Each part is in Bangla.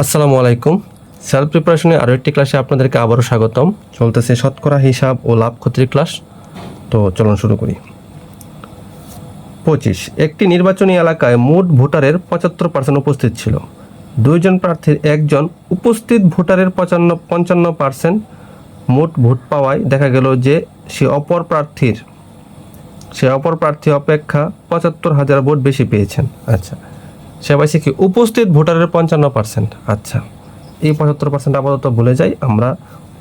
আসসালামু আলাইকুম। সেলফ প্রিপারেশনে আরও একটি ক্লাসে আপনাদেরকে আবারও স্বাগতম। চলতেছে শতকরা হিসাব ও লাভ ক্ষতির ক্লাস তো চলুন শুরু করি। পঁচিশ। একটি নির্বাচনী এলাকায় মোট ভোটারের পঁচাত্তর পার্সেন্ট উপস্থিত ছিল। দুইজন প্রার্থীর একজন উপস্থিত ভোটারের পঁচান্ন, পঞ্চান্ন পার্সেন্ট মোট ভোট পাওয়ায় দেখা গেল যে সে অপর প্রার্থীর, সে অপর প্রার্থী অপেক্ষা পঁচাত্তর হাজার ভোট বেশি পেয়েছেন। আচ্ছা সে পাইছে কি উপস্থিত ভোটারের পঞ্চান্ন পার্সেন্ট আচ্ছা এই পঁচাত্তর পার্সেন্ট আপাতত ভুলে যাই, আমরা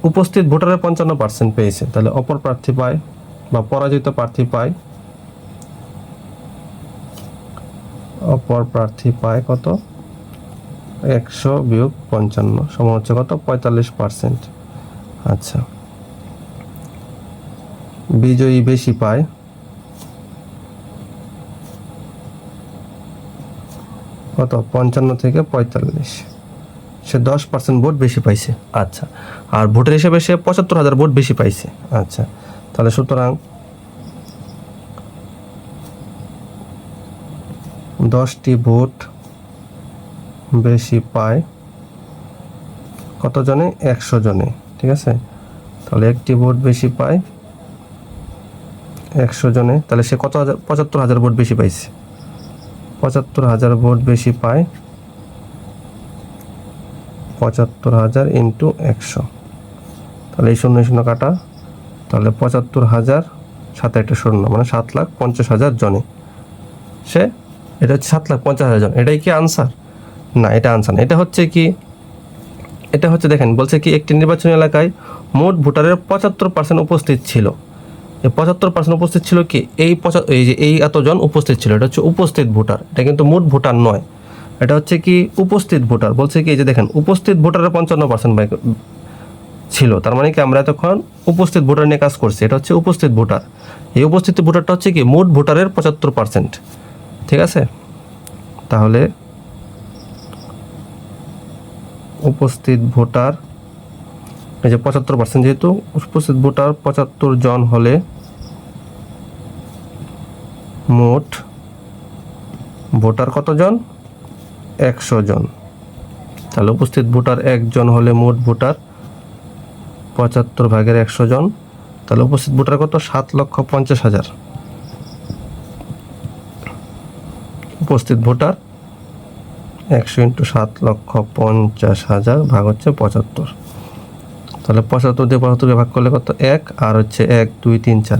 উপস্থিত ভোটারের পঞ্চান্ন পার্সেন্ট পেয়েছে। তাহলে অপর প্রার্থী পায় বা পরাজিত প্রার্থী পায়। অপর প্রার্থী পায় কত? একশো বিয়োগ পঞ্চান্ন, সমান হচ্ছে কত? পঁয়তাল্লিশ পার্সেন্ট আচ্ছা বিজয়ী বেশি পায়। কত? পঞ্চান্ন থেকে পঁয়তাল্লিশ। সে দশ পার্সেন্ট ভোট বেশি পাইছে। আচ্ছা। আর ভোটের হিসেবে সে পঁচাত্তর হাজার ভোট বেশি পাইছে। আচ্ছা। তাহলে সুতরাং দশটি ভোট বেশি পায় কত জনে একশো জনে। ঠিক আছে? তাহলে একটি ভোট বেশি পায় একশো জনে। তাহলে সে কত হাজার? পঁচাত্তর হাজার ভোট বেশি পাইছে। পঁচাত্তর হাজার ভোট বেশি পায়। পঁচাত্তর হাজার ইন্টু একশো। তাহলে এই শূন্য শূন্য কাটা। তাহলে পঁচাত্তর হাজার সাথে একটা শূন্য মানে সাত লাখ পঞ্চাশ হাজার জনে। সে, এটা হচ্ছে সাত লাখ পঞ্চাশ হাজার জন। এটাই কি আনসার? না, এটা আনসার না। এটা হচ্ছে কি, এটা হচ্ছে দেখেন, বলছে কি, একটি নির্বাচনী এলাকায় মোট ভোটারের পঁচাত্তর পার্সেন্ট উপস্থিত ছিল। পঁচাত্তর পার্সেন্ট উপস্থিত ছিল কি? এই পঁচা, এই যে এই এতজন উপস্থিত ছিল, এটা হচ্ছে উপস্থিত ভোটার। এটা কিন্তু মোট ভোটার নয়। এটা হচ্ছে কি উপস্থিত ভোটার। বলছে কি এই যে দেখেন, উপস্থিত ভোটারের পঞ্চান্ন পার্সেন্ট বাইক ছিল। তার মানে কি আমরা এতক্ষণ উপস্থিত ভোটার নিয়ে কাজ করছি। এটা হচ্ছে উপস্থিত ভোটার। এই উপস্থিত ভোটারটা হচ্ছে কি মোট ভোটারের পঁচাত্তর পার্সেন্ট ঠিক আছে? তাহলে উপস্থিত ভোটার, এই যে পঁচাত্তর পার্সেন্ট যেহেতু উপস্থিত ভোটার, পঁচাত্তর জন হলে মোট ভোটার কতজন? একশো জন। তাহলে উপস্থিত ভোটার একজন হলে মোট ভোটার পঁচাত্তর ভাগের একশো জন। তাহলে উপস্থিত ভোটার কত? সাত লক্ষ পঞ্চাশ হাজার। উপস্থিত ভোটার একশো ইন্টু সাত লক্ষ পঞ্চাশ হাজার ভাগ হচ্ছে পঁচাত্তর। তাহলে পঁচাত্তর দিয়ে পঁচাত্তরকে ভাগ করলে কত? এক। আর হচ্ছে এক, দুই, তিন, চার।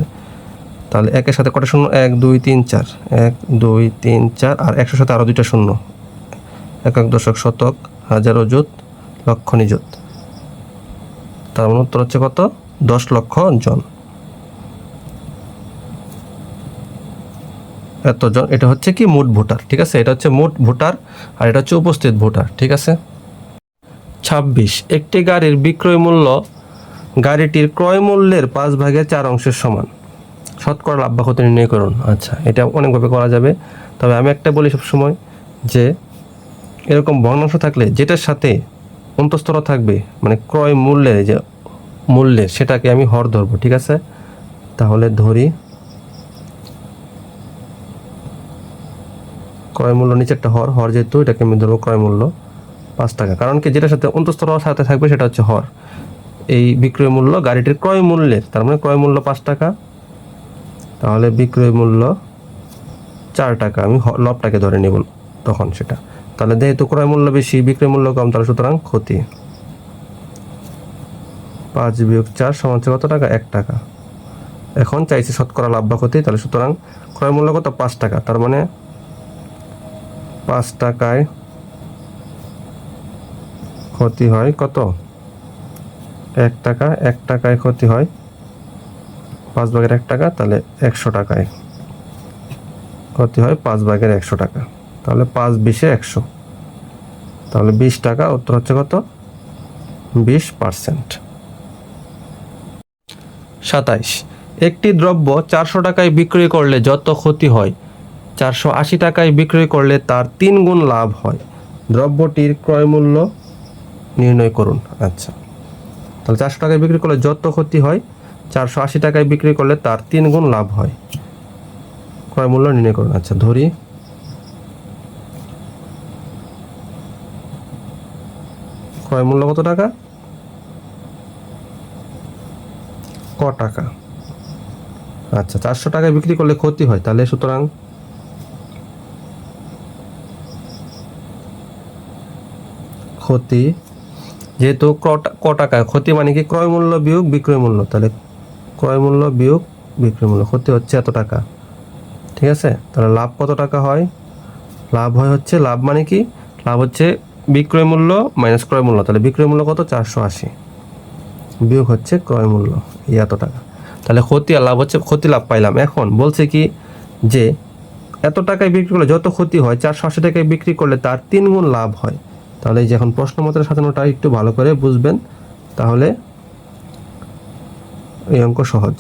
তাহলে একের সাথে কটা শূন্য? এক, দুই, তিন, চার। এক, দুই, তিন, চার আর একশোর সাথে আরও দুইটা শূন্য। এক এক দশক শতক, হাজার অযুত লক্ষ নিযুত তার মানে উত্তর হচ্ছে কত? দশ লক্ষ জন। এতজন, এটা হচ্ছে কি? মোট ভোটার, ঠিক আছে? এটা হচ্ছে মোট ভোটার আর এটা হচ্ছে উপস্থিত ভোটার, ঠিক আছে? ছাব্বিশ, একটি গাড়ির বিক্রয় মূল্য গাড়িটির ক্রয় মূল্যের পাঁচ ভাগের চার অংশের সমান। শতকরা লাভ বা ক্ষতি নির্ণয় করুন। আচ্ছা এটা অনেকভাবে করা যাবে। তবে আমি একটা বলি সবসময় যে, এরকম ভগ্নাংশ থাকলে যেটার সাথে অন্তস্তর থাকবে মানে ক্রয় মূল্যের যে মূল্যের সেটাকে আমি হর ধরবো, ঠিক আছে? তাহলে ধরি, ক্রয় মূল্য নিচেরটা হর হর যেহেতু এটাকে আমি ধরবো ক্রয় মূল্য পাঁচ টাকা। কারণ কি, যেটার সাথে অন্তস্তর সাথে থাকবে সেটা হচ্ছে হর। এই বিক্রয় মূল্য গাড়িটির ক্রয় মূল্যের, তার মানে ক্রয় মূল্য পাঁচ টাকা তাহলে বিক্রয় মূল্য চার টাকা। আমি লবটাকে ধরে নেব তখন সেটা। তাহলে যেহেতু ক্রয় মূল্য বেশি, বিক্রয় মূল্য কম, তাহলে সুতরাং ক্ষতি। পাঁচ বিয়োগ চার সমান কত টাকা? এক টাকা। এখন চাইছে শতকরা লাভ বা ক্ষতি, তাহলে সুতরাং ক্রয় মূল্য কত? পাঁচ টাকা। তার মানে পাঁচ টাকায় ক্ষতি হয় কত? এক টাকা। এক টাকায় ক্ষতি হয় পাঁচ ভাগের এক টাকা, তাহলে একশো টাকায় ক্ষতি হয় পাঁচ ভাগের একশো টাকা। তাহলে পাঁচ বিশে একশো। তাহলে বিশ টাকা, উত্তর হচ্ছে কত? বিশ পার্সেন্ট। সাতাইশ। একটি দ্রব্য চারশো টাকায় বিক্রয় করলে যত ক্ষতি হয়, চারশো আশি টাকায় বিক্রয় করলে তার তিন গুণ লাভ হয়। দ্রব্যটির ক্রয় মূল্য নির্ণয় করুন। আচ্ছা। তাহলে চারশো টাকায় বিক্রি করলে যত ক্ষতি হয় চারশো আশি টাকায় বিক্রি করলে তার তিন গুণ লাভ হয়। ক্রয় মূল্য নির্ণয় করুন। আচ্ছা ধরি। ক্রয় মূল্য কত টাকা? ক টাকা। আচ্ছা চারশো টাকায় বিক্রি করলে ক্ষতি হয়। তাহলে সুতরাং ক্ষতি। যেহেতু ক- টাকা, ক্ষতি মানে কি? ক্রয় মূল্য বিয়োগ বিক্রয় মূল্য। তাহলে ক্রয় মূল্য বিয়োগ বিক্রয় মূল্য। ক্ষতি হচ্ছে এত টাকা। ঠিক আছে? তাহলে লাভ কত টাকা হয়? লাভ হয় হচ্ছে, লাভ মানে কি? লাভ হচ্ছে বিক্রয় মূল্য মাইনাস ক্রয় মূল্য। তাহলে বিক্রয় মূল্য কত? চারশো আশি। বিয়োগ হচ্ছে ক্রয় মূল্য। এই এত টাকা। তাহলে ক্ষতি আর লাভ হচ্ছে, ক্ষতি লাভ পাইলাম। এখন বলছে কি যে এত টাকায় বিক্রি করলে যত ক্ষতি হয়, চারশো আশি টাকায় বিক্রি করলে তার তিন গুণ লাভ হয়। তাহলে এই যে প্রশ্ন মতের সাজানোটা একটু ভালো করে বুঝবেন। তাহলে এই অঙ্ক সহজ।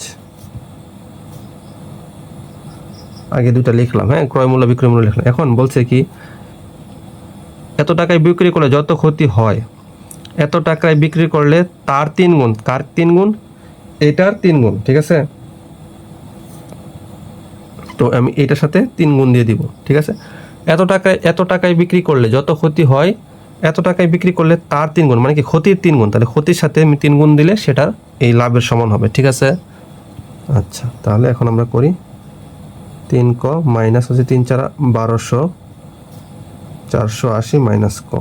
আগে দুটা লিখলাম হ্যাঁ? ক্রয় মূল্য, বিক্রয় মূল্য লিখলাম। এখন বলছে কি, এত টাকায় বিক্রি করলে যত ক্ষতি হয়, এত টাকায় বিক্রি করলে তার তিন গুণ। কার তিন গুণ? এটার তিন গুণ, ঠিক আছে? তো আমি এটার সাথে তিন গুণ দিয়ে দিব, ঠিক আছে? এত টাকায় এত টাকায় বিক্রি করলে যত ক্ষতি হয় এত টাকায় বিক্রি করলে তার তিন গুণ মানে কি ক্ষতির তিন গুণ, তাহলে ক্ষতির সাথে তিন গুণ দিলে সেটার এই লাভের সমান হবে, ঠিক আছে? আচ্ছা তাহলে এখন আমরা করি তিন ক মাইনাস হচ্ছে তিন চার বারোশো, চারশো আশি মাইনাস ক।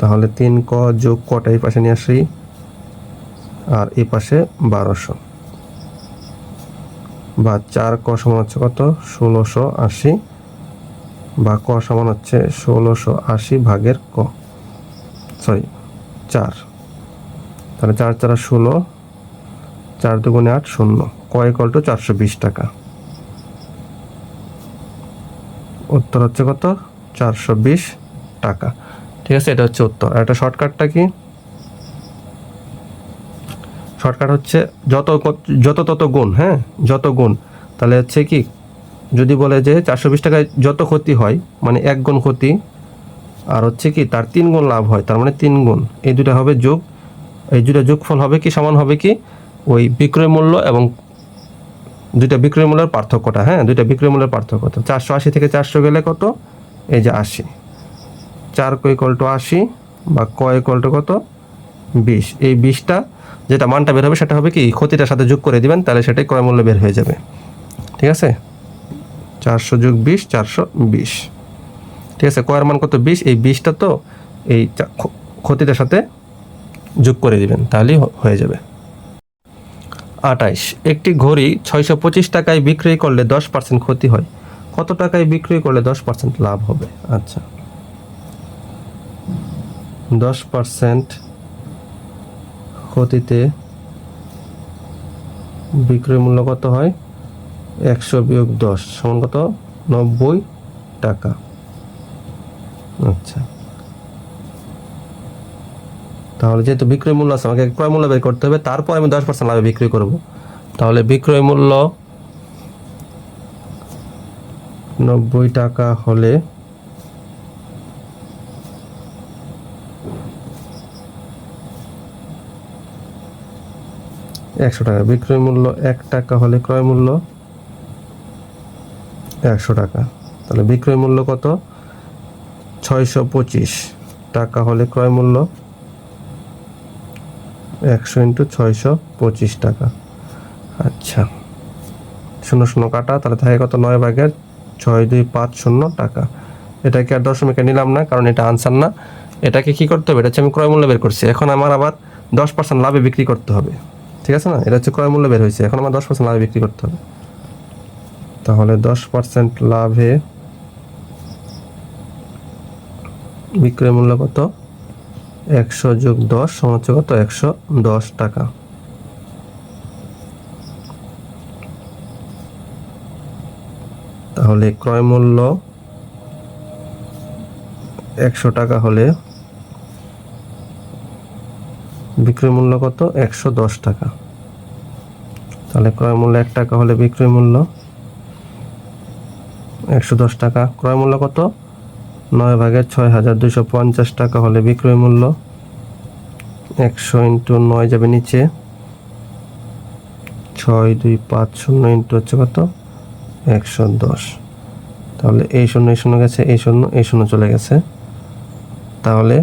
তাহলে তিন ক যোগ কটা, এই পাশে নিয়ে আসি, আর এই পাশে বারোশো। বা চার ক সমান হচ্ছে কত? ষোলোশো আশি বা ক সমান হচ্ছে ষোলোশো আশি ভাগের ক। সরি চার। তাহলে চার চারা ষোলো, চার দুগুণে আট শূন্য। কয় কল টু চারশো বিশ টাকা। উত্তর হচ্ছে কত? চারশো বিশ টাকা। ঠিক আছে, এটা হচ্ছে উত্তর। আর এটা শর্টকাটটা কি? শর্টকাট হচ্ছে যত যত তত গুণ হ্যাঁ? যত গুণ। তাহলে হচ্ছে কি? যদি বলে যে চারশো বিশ টাকায় যত ক্ষতি হয় মানে এক গুণ ক্ষতি, আর হচ্ছে কি তার তিন গুণ লাভ হয়, তার মানে তিন গুণ, এই দুটা হবে যোগ, এই দুটা যোগফল হবে কি, সমান হবে কি, ওই বিক্রয় মূল্য এবং দুইটা বিক্রয় মূল্যের পার্থক্যটা হ্যাঁ দুইটা বিক্রয় মূল্যের পার্থক্য। তো চারশো আশি থেকে চারশো গেলে কত? এই যে আশি। চার ক ইকল টু আশি বা ক ইকল টু কত? বিশ। এই বিশটা যেটা মানটা বের হবে সেটা হবে কি, ক্ষতিটার সাথে যোগ করে দিবেন, তাহলে সেটাই ক্রয় মূল্য বের হয়ে যাবে। ঠিক আছে? চারশো যোগ বিশ, চারশো বিশ। ঠিক আছে, কয়ের মান কত? বিশ। এই বিশটা তো এই ক্ষতিটার সাথে যোগ করে দিবেন, তাহলেই হয়ে যাবে। আটাইশ একটি ঘড়ি ছয়শো পঁচিশ টাকায় বিক্রি করলে দশ পার্সেন্ট ক্ষতি হয়। কত টাকায় বিক্রি করলে দশ পার্সেন্ট লাভ হবে? আচ্ছা। দশ পার্সেন্ট ক্ষতিতে বিক্রয় মূল্য কত হয়? একশো বিয়োগ দশ, সমান কত? নব্বই টাকা। আচ্ছা। তাহলে যেহেতু বিক্রয় মূল্য আছে, আমাকে ক্রয় মূল্য বের করতে হবে, তারপর আমি দশ পার্সেন্ট লাভে বিক্রি করব। তাহলে বিক্রয় মূল্য নব্বই টাকা হলে একশো টাকা। বিক্রয় মূল্য এক টাকা হলে ক্রয় মূল্য একশো টাকা। তাহলে বিক্রয় মূল্য কত? ছয়শো পঁচিশ। টাকা হলে ক্রয় মূল্য? একশো ইন্টু ছয়শো পঁচিশ টাকা। আচ্ছা। শূন্য শূন্য কাটা, তাহলে থাকে কত? নয় ভাগের ছয় দুই পাঁচ শূন্য টাকা। এটাকে আর দশমিকে নিলাম না, কারণ এটা আনসার না। এটাকে কি করতে হবে? এটা হচ্ছে আমি ক্রয় মূল্য বের করছি। এখন আমার আবার দশ পার্সেন্ট লাভে বিক্রি করতে হবে। ঠিক আছে না? এটা হচ্ছে ক্রয় মূল্য বের হয়েছে। এখন আমার দশ পার্সেন্ট লাভে বিক্রি করতে হবে। তাহলে দশ পার্সেন্ট লাভে বিক্রয় মূল্য কত? একশো যোগ দশ সমান হচ্ছে কত? একশো দশ টাকা। তাহলে ক্রয় মূল্য একশো টাকা হলে বিক্রয় মূল্য কত? একশো দশ টাকা। তাহলে ক্রয় মূল্য এক টাকা হলে বিক্রয় মূল্য একশো দশ টাকা। ক্রয় মূল্য কত? নয় ভাগের ছয় হাজার দুশো পঞ্চাশ টাকা হলে বিক্রয় মূল্য একশো ইন্টু নয় যাবে নিচে। ছয় দুই পাঁচ শূন্য ইন্টু হচ্ছে কত? একশো দশ। তাহলে এই শূন্য এই শূন্য গেছে, এই শূন্য এই শূন্য চলে গেছে। তাহলে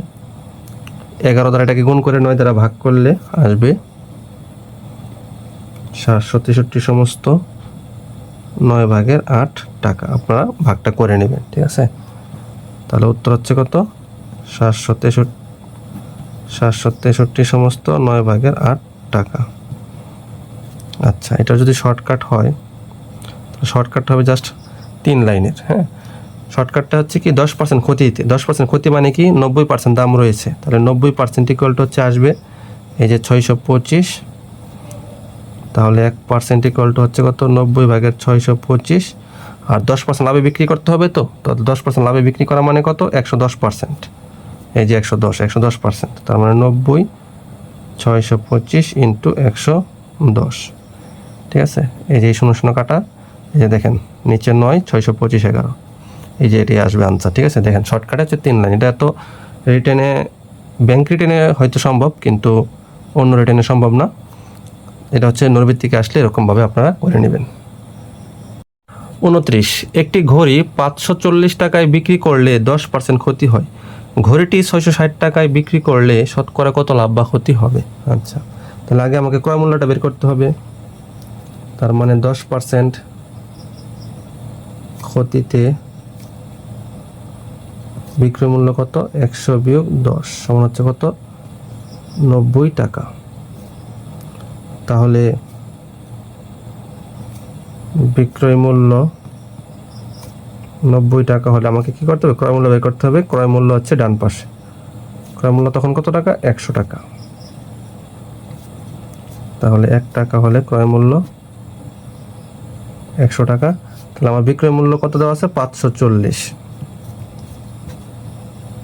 এগারো দ্বারা এটাকে গুণ করে নয় দ্বারা ভাগ করলে আসবে সাতশো তেষট্টি সমস্ত। নয় ভাগের আট টাকা। আপনারা ভাগটা করে নেবেন, ঠিক আছে? তাহলে উত্তর হচ্ছে কত? সাতশো তেষট্টি সাতশো তেষট্টি সমস্ত নয় ভাগের আট টাকা। আচ্ছা এটা যদি শর্টকাট হয় শর্টকাট হবে জাস্ট তিন লাইনের হ্যাঁ? শর্টকাটটা হচ্ছে কি, দশ পার্সেন্ট ক্ষতিতে। দশ পার্সেন্ট ক্ষতি মানে কি, নব্বই পার্সেন্ট দাম রয়েছে। তাহলে নব্বই পার্সেন্ট ইকুয়ালটা হচ্ছে আসবে এই যে ছয়শো পঁচিশ তাহলে এক পার্সেন্ট ইকুয়ালটা হচ্ছে কত? নব্বই ভাগের ছয়শো পঁচিশ। আর দশ পার্সেন্ট লাভে বিক্রি করতে হবে তো? দশ পার্সেন্ট লাভে বিক্রি করা মানে কত? একশো দশ পার্সেন্ট এই যে একশো দশ একশো দশ পার্সেন্ট তার মানে নব্বই, ছয়শো পঁচিশ ইন্টু একশো দশ। ঠিক আছে? এই যে শূন্য শূন্য কাটা, এই যে দেখেন, নিচে নয়, ছয়শো পঁচিশ এগারো। এই যে এটাই আসবে আনসার ঠিক আছে? দেখেন শর্টকাট হচ্ছে তিন লাইন এটা তো রিটেনে ব্যাংক রিটেনে হয়তো সম্ভব, কিন্তু অন্য রিটেনে সম্ভব না। এটা হচ্ছে নৈর্ভিত্তিকে আসলে এরকমভাবে আপনারা করে নেবেন। উনত্রিশ, একটি ঘড়ি পাঁচশো চল্লিশ টাকায় বিক্রি করলে দশ পার্সেন্ট ক্ষতি হয়। ঘড়িটি ছয়শো ষাট টাকায় বিক্রি করলে শতকরা কত লাভ বা ক্ষতি হবে? আচ্ছা তাহলে আগে আমাকে ক্রয় মূল্যটা বের করতে হবে। তার মানে দশ পার্সেন্ট ক্ষতিতে বিক্রয় মূল্য কত? একশো বিয়োগ দশ, সমান হচ্ছে কত? নব্বই টাকা। তাহলে বিক্রয় মূল্য নব্বই টাকা হলে আমাকে কি করতে হবে? ক্রয় মূল্য বের করতে হবে। ক্রয় মূল্য হচ্ছে ডান পাশে। ক্রয় মূল্য তখন কত টাকা? একশো টাকা। তাহলে এক টাকা হলে ক্রয় মূল্য একশো টাকা। তাহলে আমার বিক্রয় মূল্য কত দেওয়া আছে? পাঁচশো চল্লিশ।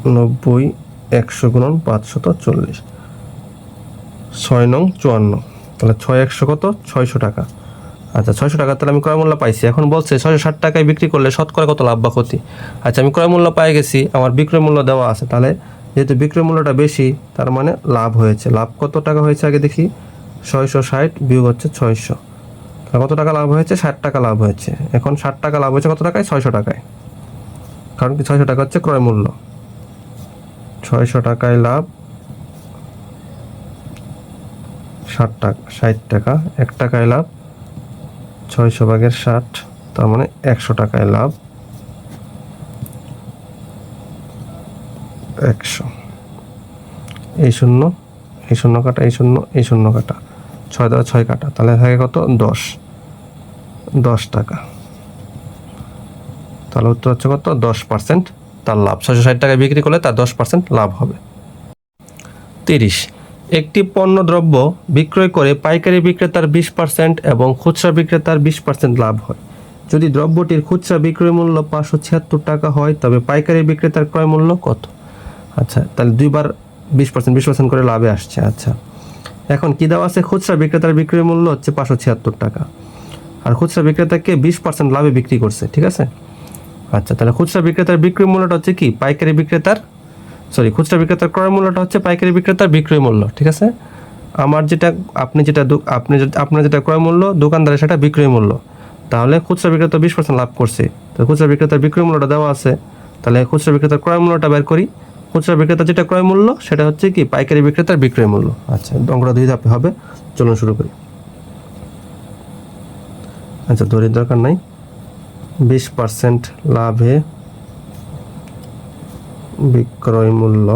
নব্বই, একশো গুণন পাঁচশত চল্লিশ। ছয় নং চুয়ান্ন। তাহলে ছয় একশো কত? ছয়শো টাকা। আচ্ছা ছয়শো টাকা তাহলে আমি ক্রয় মূল্য পাইছি। এখন বলছে ছয়শো ষাট টাকায় বিক্রি করলে শতকরা কত লাভ বা ক্ষতি? আচ্ছা আমি ক্রয় মূল্য পাই গেছি, আমার বিক্রয় মূল্য দেওয়া আছে। তাহলে যেহেতু বিক্রয় মূল্যটা বেশি, তার মানে লাভ হয়েছে। লাভ কত টাকা হয়েছে আগে দেখি? ছয়শো ষাট বিয়োগ হচ্ছে ছয়শো। কত টাকা লাভ হয়েছে? ষাট টাকা লাভ হয়েছে। এখন ষাট টাকা লাভ হয়েছে কত টাকায়? ছয়শো টাকায়। কারণ কি ছয়শো টাকা হচ্ছে ক্রয় মূল্য। ছয়শো টাকায় লাভ ষাট টাকা ষাট টাকা। এক টাকায় লাভ, ছয়শো ভাগের ষাট, তার মানে একশো টাকায় লাভ। একশো। এই শূন্য এই শূন্য কাটা, এই শূন্য এই শূন্য কাটা। ছয় দ্বারা ছয় কাটা, তাহলে থাকে কত? দশ। দশ টাকা। তাহলে উত্তর হচ্ছে কত? দশ পার্সেন্ট তার লাভ। ছয়শো ষাট টাকায় বিক্রি করলে তার দশ পার্সেন্ট লাভ হবে। তিরিশ। একটি পণ্য দ্রব্য বিক্রয় করে পাইকারি বিক্রেতার বিশ পার্সেন্ট এবং খুচরা বিক্রেতার বিশ পার্সেন্ট লাভ হয়। যদি দ্রব্যটির খুচরা বিক্রয় মূল্য পাঁচশো ছিয়াত্তর টাকা হয়, তবে পাইকারি বিক্রেতার ক্রয় মূল্য কত? আচ্ছা তাহলে দুইবার বিশ পার্সেন্ট বিশ পার্সেন্ট করে লাভে আসছে আচ্ছা। এখন কি দেওয়া আছে? খুচরা বিক্রেতার বিক্রয় মূল্য হচ্ছে পাঁচশো ছিয়াত্তর টাকা। আর খুচরা বিক্রেতাকে বিশ পার্সেন্ট লাভে বিক্রি করছে, ঠিক আছে? আচ্ছা তাহলে খুচরা বিক্রেতার বিক্রয় মূল্যটা হচ্ছে কি? পাইকারি বিক্রেতার সরি, খুচরা বিক্রেতার ক্রয় মূল্যটা হচ্ছে পাইকারি বিক্রেতার বিক্রয় মূল্য, ঠিক আছে? আমার যেটা, আপনি যেটা আপনি আপনার যেটা ক্রয় মূল্য, দোকানদারের সেটা বিক্রয় মূল্য। তাহলে খুচরা বিক্রেতা বিশ পার্সেন্ট লাভ করছে। তো খুচরা বিক্রেতার বিক্রয় মূল্যটা দেওয়া আছে। তাহলে খুচরা বিক্রেতার ক্রয় মূল্যটা বের করি। খুচরা বিক্রেতার যেটা ক্রয় মূল্য, সেটা হচ্ছে কি? পাইকারি বিক্রেতার বিক্রয় মূল্য। আচ্ছা অঙ্কটা দুই ধাপে হবে। চলুন শুরু করি। আচ্ছা দড়ির দরকার নাই। বিশ পার্সেন্ট লাভে বিক্রয় মূল্য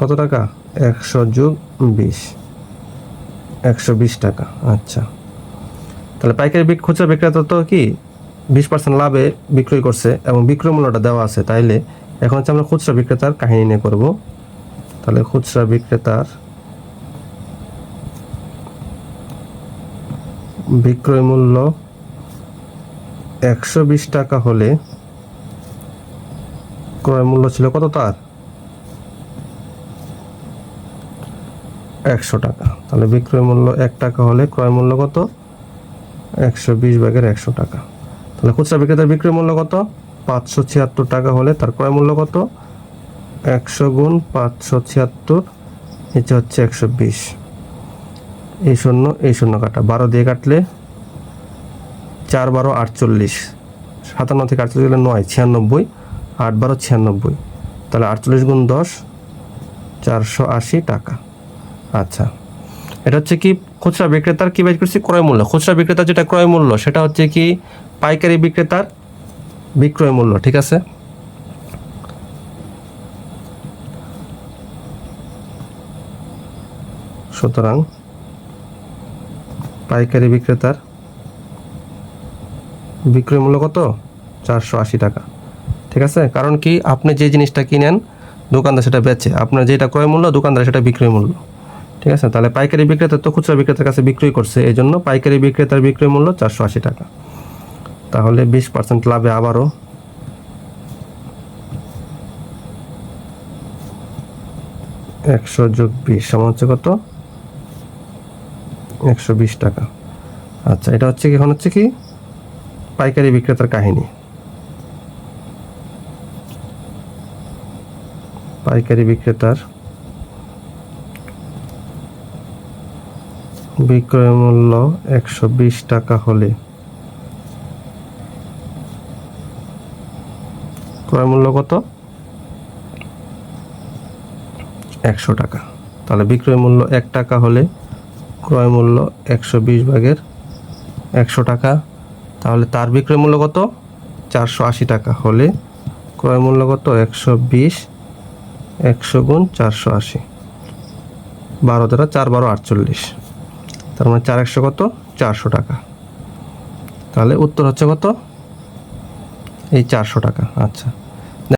কত টাকা? একশো যোগ বিশ। একশো বিশ টাকা আচ্ছা। তাহলে পাইকারি খুচরা বিক্রেতা তো কি বিশ পার্সেন্ট লাভে বিক্রয় করছে এবং বিক্রয় মূল্যটা দেওয়া আছে, তাইলে এখন হচ্ছে আমরা খুচরা বিক্রেতার কাহিনী নিয়ে করব। তাহলে খুচরা বিক্রেতার বিক্রয় মূল্য একশো বিশ টাকা হলে ক্রয় মূল্য ছিল কত তার? একশো টাকা। তাহলে বিক্রয় মূল্য এক টাকা হলে ক্রয় মূল্য কত? একশো বিশ ভাগের একশো টাকা। তাহলে খুচরা বিক্রেতার বিক্রয় মূল্য কত? পাঁচশো ছিয়াত্তর টাকা হলে তার ক্রয় মূল্য কত? একশো গুণ পাঁচশো ছিয়াত্তর নিচে হচ্ছে একশো বিশ। এই শূন্য এই শূন্য কাটা। বারো দিয়ে কাটলে চার বারো আটচল্লিশ। সাতান্ন থেকে আটচল্লিশ নয়, ছিয়ানব্বই। আট বারো ছিয়ানব্বই। তাহলে আটচল্লিশ গুণ দশ, চারশো আশি টাকা। আচ্ছা। এটা হচ্ছে কি খুচরা বিক্রেতার কী বের করছি? ক্রয় মূল্য। খুচরা বিক্রেতার যেটা ক্রয় মূল্য, সেটা হচ্ছে কি পাইকারি বিক্রেতার বিক্রয় মূল্য, ঠিক আছে? সুতরাং পাইকারি বিক্রেতার বিক্রয় মূল্য কত? চারশো আশি টাকা। ঠিক আছে? কারণ কি, আপনি যে জিনিসটা কিনেন, দোকানদার সেটা বেচে। আপনার যেটা ক্রয় মূল্য, দোকানদার সেটা বিক্রয় মূল্য। ঠিক আছে? তাহলে পাইকারি বিক্রেতা তো খুচরা বিক্রেতার কাছে বিক্রয় করছে এই জন্য পাইকারি বিক্রেতার বিক্রয় মূল্য চারশো আশি টাকা। তাহলে বিশ পার্সেন্ট লাভে আবারও একশো যোগ বিশ সমান হচ্ছে কত? একশো বিশ টাকা। আচ্ছা এটা হচ্ছে কি, এখন হচ্ছে কি? পাইকারি বিক্রেতার কাহিনী। পাইকারি বিক্রেতার বিক্রয় মূল্য একশো বিশ টাকা হলে। ক্রয় মূল্য কত? একশো টাকা। তাহলে বিক্রয় মূল্য এক টাকা হলে ক্রয় মূল্য একশো বিশ ভাগের একশো টাকা। তাহলে তার বিক্রয় মূল্য কত? চারশো আশি টাকা হলে ক্রয় মূল্য কত? একশো বিশ একশো গুণ চারশো আশি। বারো দ্বারা চার বারো আটচল্লিশ। তার মানে চার একশো কত? চারশো টাকা। তাহলে উত্তর হচ্ছে কত? এই চারশো টাকা। আচ্ছা।